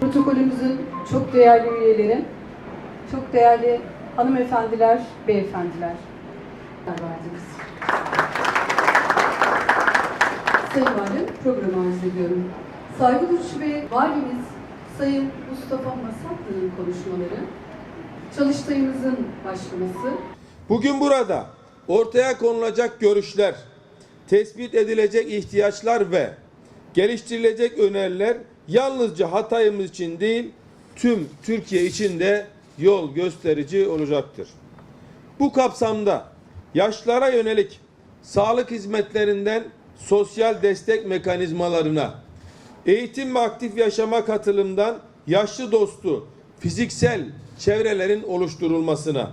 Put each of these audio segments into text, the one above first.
protokolümüzün çok değerli üyeleri, çok değerli hanımefendiler, beyefendiler. Verdiniz. Sayın Valim, programı arz ediyorum. Saygı duruşu ve valimiz Sayın Mustafa Masatlı'nın konuşmaları, çalıştayımızın başlaması, Bugün burada ortaya konulacak görüşler, tespit edilecek ihtiyaçlar ve geliştirilecek öneriler yalnızca Hatay'ımız için değil, tüm Türkiye için de yol gösterici olacaktır. Bu kapsamda yaşlara yönelik sağlık hizmetlerinden sosyal destek mekanizmalarına, eğitim ve aktif yaşama katılımdan yaşlı dostu fiziksel çevrelerin oluşturulmasına,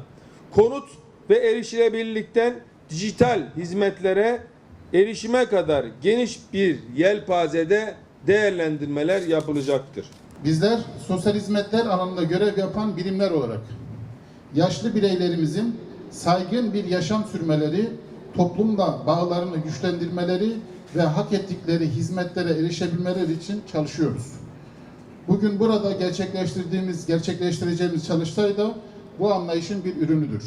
konut ve erişilebilirlikten dijital hizmetlere erişime kadar geniş bir yelpazede değerlendirmeler yapılacaktır. Bizler sosyal hizmetler alanında görev yapan birimler olarak yaşlı bireylerimizin saygın bir yaşam sürmeleri, toplumla bağlarını güçlendirmeleri ve hak ettikleri hizmetlere erişebilmeleri için çalışıyoruz. Bugün burada gerçekleştirdiğimiz, gerçekleştireceğimiz çalıştay da bu anlayışın bir ürünüdür.